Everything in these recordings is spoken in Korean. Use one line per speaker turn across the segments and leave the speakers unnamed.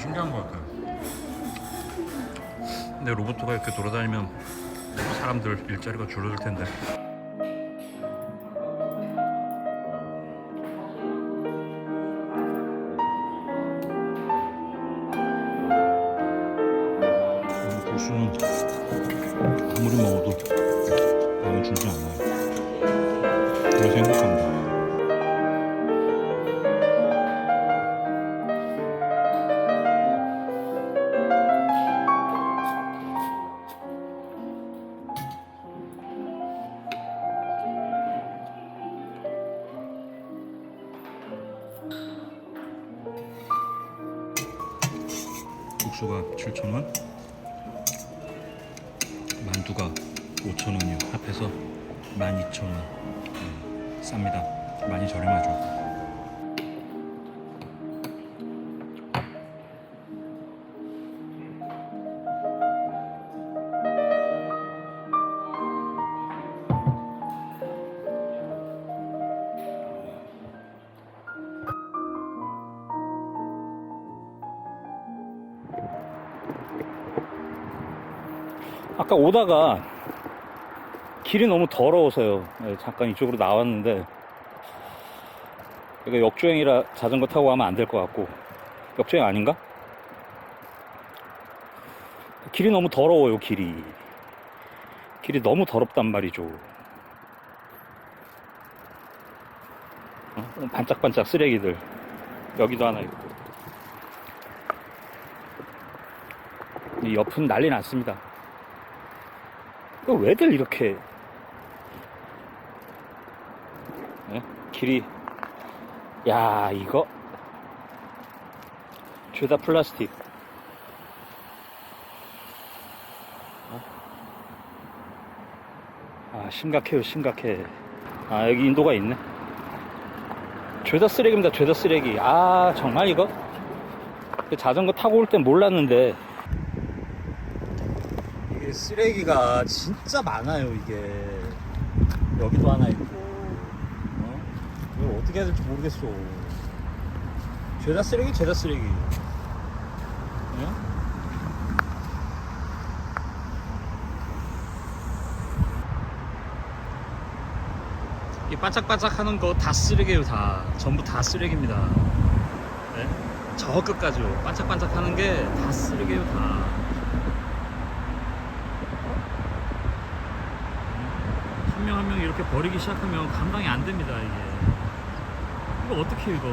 신기한 것 같아요. 근데 로봇가 이렇게 돌아다니면 사람들 일자리가 줄어들 텐데. 고수는 아무리 먹어도 마음에 줄지 않아 국수가 7,000원, 만두가 5,000원이요. 합해서 12,000원. 음, 쌉니다. 많이 저렴하죠. 아까 오다가 길이 너무 더러워서요. 네, 잠깐 이쪽으로 나왔는데 이거 역주행이라 자전거 타고 가면 안 될 것 같고 역주행 아닌가? 길이 너무 더러워요. 길이 길이 너무 더럽단 말이죠. 어? 반짝반짝 쓰레기들 여기도 하나 있고 이 옆은 난리 났습니다. 이거 왜들 이렇게 예? 길이. 야 이거? 죄다 플라스틱. 어? 아 심각해요 심각해. 아 여기 인도가 있네. 죄다 쓰레기입니다 죄다 쓰레기. 아 정말 이거? 자전거 타고 올 땐 몰랐는데 쓰레기가 진짜 많아요 이게. 여기도 하나 있고. 어? 이걸 어떻게 해야 될지 모르겠어. 죄다 쓰레기 죄다 쓰레기. 어? 이 반짝반짝 하는 거 다 쓰레기예요 다. 전부 다 쓰레기입니다. 네? 저 끝까지요. 반짝반짝 하는 게 다 쓰레기예요 다 한 명 한 명 이렇게 버리기 시작하면 감당이 안 됩니다 이게. 이거 어떻게 이거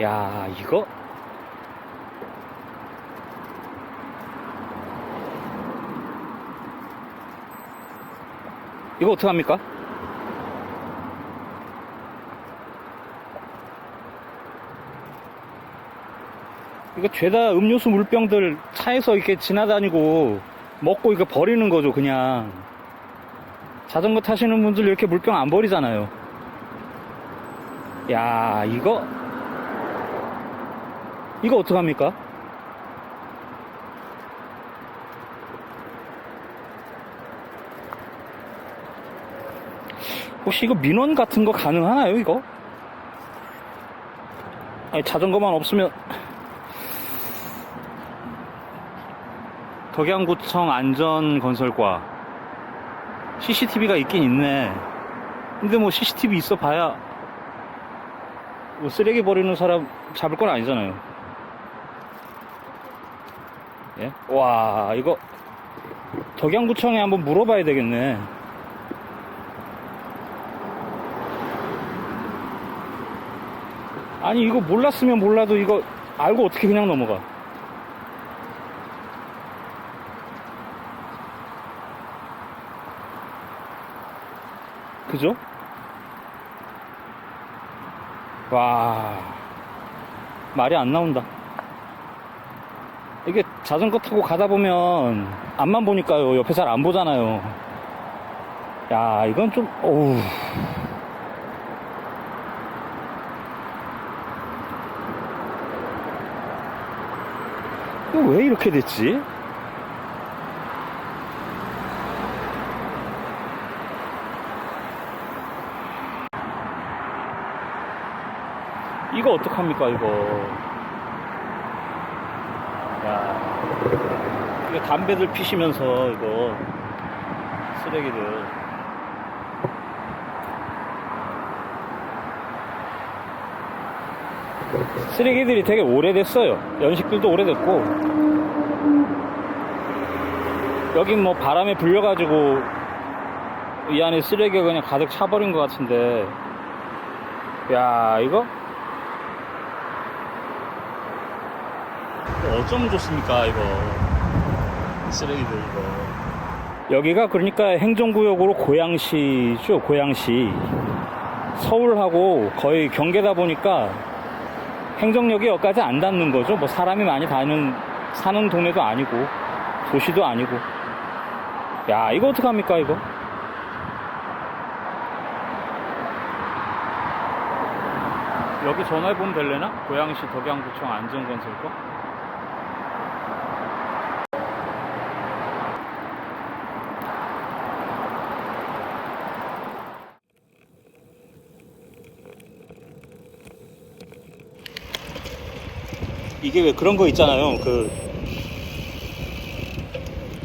야 이거? 이거 어떡합니까? 이거 죄다 음료수 물병들 차에서 이렇게 지나다니고 먹고 이거 버리는 거죠, 그냥. 자전거 타시는 분들 이렇게 물병 안 버리잖아요. 야, 이거. 이거 어떡합니까? 혹시 이거 민원 같은 거 가능하나요, 이거? 아니, 자전거만 없으면. 덕양구청 안전건설과 CCTV가 있긴 있네. 근데 뭐 CCTV 있어 봐야 뭐 쓰레기 버리는 사람 잡을 건 아니잖아요. 예? 와, 이거 덕양구청에 한번 물어봐야 되겠네. 아니, 이거 몰랐으면 몰라도 이거 알고 어떻게 그냥 넘어가. 그죠? 와, 말이 안 나온다. 이게 자전거 타고 가다 보면 앞만 보니까요. 옆에 잘 안 보잖아요. 야, 이건 좀, 어우. 왜 이렇게 됐지? 이거 어떡합니까, 이거. 야, 이거 담배들 피시면서, 이거. 쓰레기들. 쓰레기들이 되게 오래됐어요. 연식들도 오래됐고. 여긴 뭐 바람에 불려가지고 이 안에 쓰레기가 그냥 가득 차버린 것 같은데. 야, 이거? 어쩌면 좋습니까, 이거. 쓰레기들, 이거. 여기가 그러니까 행정구역으로 고양시죠, 고양시. 서울하고 거의 경계다 보니까 행정력이 여기까지 안 닿는 거죠. 뭐 사람이 많이 다니는, 사는 동네도 아니고, 도시도 아니고. 야, 이거 어떡합니까, 이거? 여기 전화해보면 될래나? 고양시 덕양구청 안전건설 거? 이게 왜 그런 거 있잖아요. 그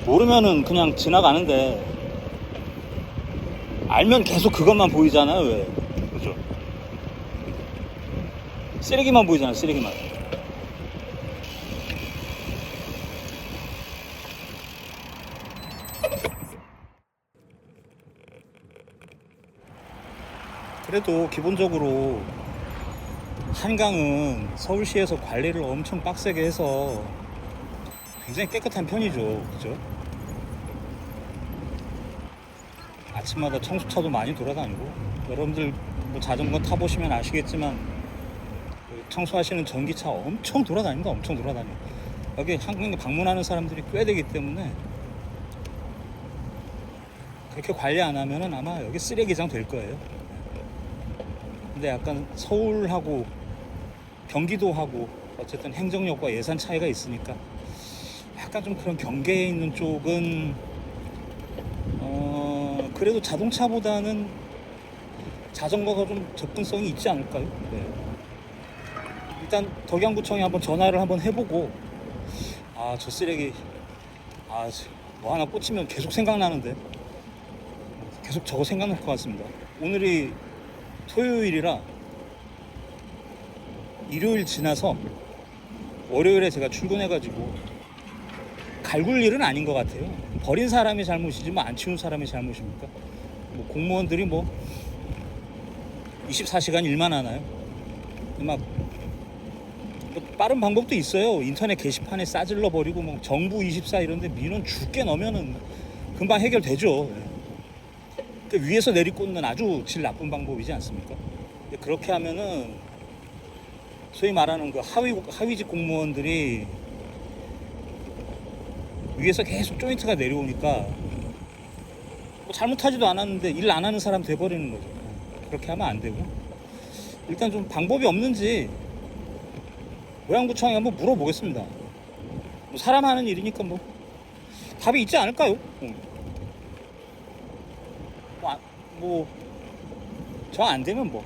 모르면은 그냥 지나가는데 알면 계속 그것만 보이잖아요. 왜? 그죠? 쓰레기만 보이잖아. 쓰레기만. 그래도 기본적으로 한강은 서울시에서 관리를 엄청 빡세게 해서 굉장히 깨끗한 편이죠. 그죠? 아침마다 청소차도 많이 돌아다니고 여러분들 뭐 자전거 타보시면 아시겠지만 그 청소하시는 전기차 엄청 돌아다닙니다. 엄청 돌아다녀요. 여기 한국에 방문하는 사람들이 꽤 되기 때문에 그렇게 관리 안 하면은 아마 여기 쓰레기장 될 거예요. 근데 약간 서울하고 경기도 하고 어쨌든 행정력과 예산 차이가 있으니까 약간 좀 그런 경계에 있는 쪽은 어 그래도 자동차보다는 자전거가 좀 접근성이 있지 않을까요? 네. 일단 덕양구청에 한번 전화를 한번 해보고 아 저 쓰레기 아 뭐 하나 꽂히면 계속 생각나는데 계속 저거 생각날 것 같습니다. 오늘이 토요일이라 일요일 지나서 월요일에 제가 출근해가지고 갈굴 일은 아닌 것 같아요. 버린 사람이 잘못이지 뭐 안 치운 사람이 잘못입니까? 뭐 공무원들이 뭐 24시간 일만 하나요? 막뭐 빠른 방법도 있어요. 인터넷 게시판에 싸질러 버리고 뭐 정부 24 이런데 민원 죽게 넣으면은 금방 해결되죠. 그 위에서 내리꽂는 아주 질 나쁜 방법이지 않습니까? 그렇게 하면은 소위 말하는 그 하위 하위직 공무원들이 위에서 계속 조인트가 내려오니까 뭐 잘못하지도 않았는데 일 안 하는 사람 돼버리는 거죠. 그렇게 하면 안 되고 일단 좀 방법이 없는지 고양구청에 한번 물어보겠습니다. 뭐 사람 하는 일이니까 뭐 답이 있지 않을까요? 응. 뭐, 저 안 되면 뭐.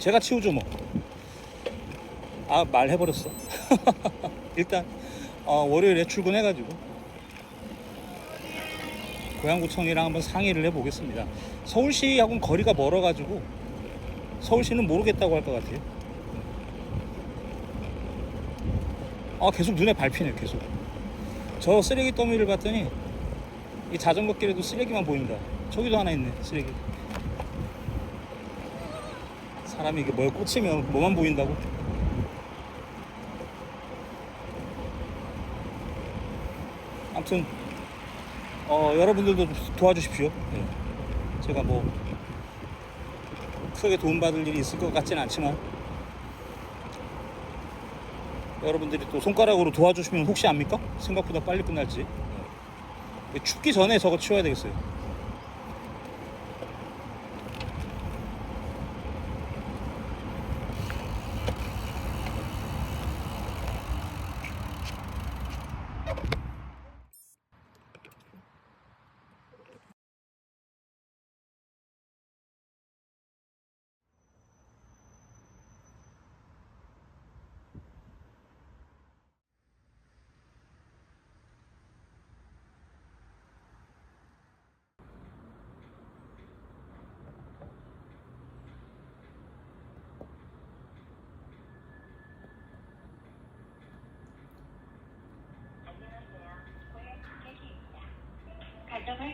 제가 치우죠, 뭐. 아, 말해버렸어. 일단, 어, 월요일에 출근해가지고. 고양구청이랑 한번 상의를 해보겠습니다. 서울시하고는 거리가 멀어가지고 서울시는 모르겠다고 할 것 같아요. 아 계속 눈에 밟히네 계속. 저 쓰레기 더미를 봤더니 이 자전거 길에도 쓰레기만 보인다. 저기도 하나 있네 쓰레기. 사람이 이게 뭐에 꽂히면 뭐만 보인다고? 아무튼 어, 여러분들도 도와주십시오. 예. 제가 뭐 크게 도움받을 일이 있을 것 같지는 않지만 여러분들이 또 손가락으로 도와주시면 혹시 압니까? 생각보다 빨리 끝날지. 예. 춥기 전에 저거 치워야 되겠어요.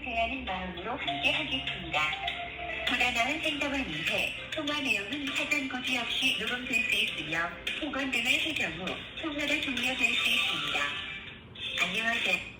대하는 마음으로 함께 하겠습니다. 보다 나은 행동을 위해 통화 내용은 사전 고지 없이 녹음될 수 있으며 보건 등을 해정 후 통화를 종료될 수 있습니다. 안녕하세요.